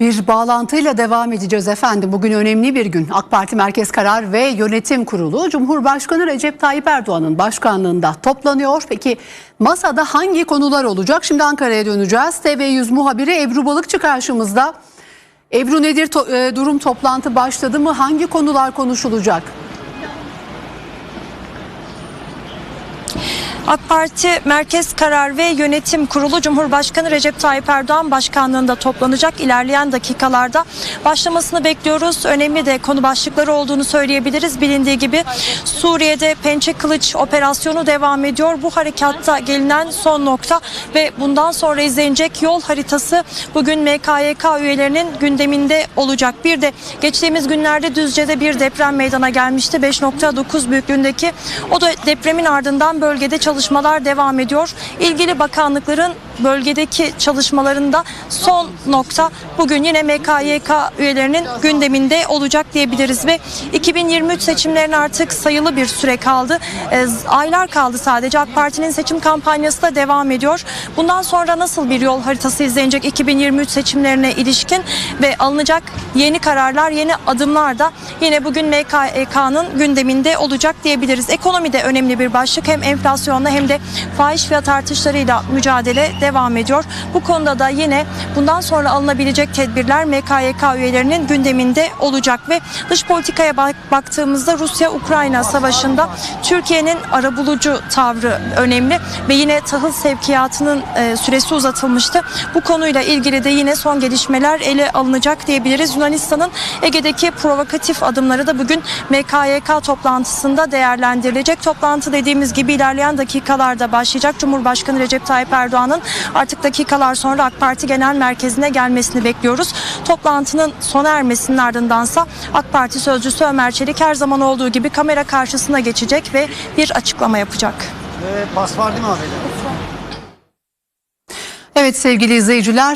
Bir bağlantıyla devam edeceğiz efendim. Bugün önemli bir gün. AK Parti Merkez Karar ve Yönetim Kurulu Cumhurbaşkanı Recep Tayyip Erdoğan'ın başkanlığında toplanıyor. Peki masada hangi konular olacak? Şimdi Ankara'ya döneceğiz. TV100 muhabiri Ebru Balıkçı karşımızda. Ebru nedir to- e, durum toplantı başladı mı? Hangi konular konuşulacak? AK Parti Merkez Karar ve Yönetim Kurulu Cumhurbaşkanı Recep Tayyip Erdoğan başkanlığında toplanacak. İlerleyen dakikalarda başlamasını bekliyoruz. Önemli de konu başlıkları olduğunu söyleyebiliriz. Bilindiği gibi Suriye'de Pençe Kılıç operasyonu devam ediyor. Bu harekatta gelinen son nokta ve bundan sonra izlenecek yol haritası bugün MKYK üyelerinin gündeminde olacak. Bir de geçtiğimiz günlerde Düzce'de bir deprem meydana gelmişti. 5.9 büyüklüğündeki o da depremin ardından bölgede çalışmalar devam ediyor. İlgili bakanlıkların bölgedeki çalışmalarında son nokta bugün yine MKYK üyelerinin gündeminde olacak diyebiliriz ve 2023 seçimlerine artık sayılı bir süre kaldı. Ee, aylar kaldı sadece. AK Parti'nin seçim kampanyası da devam ediyor. Bundan sonra nasıl bir yol haritası izlenecek 2023 seçimlerine ilişkin ve alınacak yeni kararlar, yeni adımlar da yine bugün MKYK'nın gündeminde olacak diyebiliriz. Ekonomi de önemli bir başlık. Hem enflasyonla hem de fahiş fiyat artışlarıyla mücadele devam ediyor. Bu konuda da yine bundan sonra alınabilecek tedbirler MKYK üyelerinin gündeminde olacak ve dış politikaya bak- baktığımızda Rusya-Ukrayna savaşında Türkiye'nin arabulucu tavrı önemli ve yine tahıl sevkiyatının e, süresi uzatılmıştı. Bu konuyla ilgili de yine son gelişmeler ele alınacak diyebiliriz. Yunanistan'ın Ege'deki provokatif adımları da bugün MKYK toplantısında değerlendirilecek. Toplantı dediğimiz gibi ilerleyen dakikalarda başlayacak. Cumhurbaşkanı Recep Tayyip Erdoğan'ın artık dakikalar sonra AK Parti Genel Merkezi'ne gelmesini bekliyoruz. Toplantının sona ermesinin ardındansa AK Parti sözcüsü Ömer Çelik her zaman olduğu gibi kamera karşısına geçecek ve bir açıklama yapacak. Ee, pas var değil mi abi? Evet sevgili izleyiciler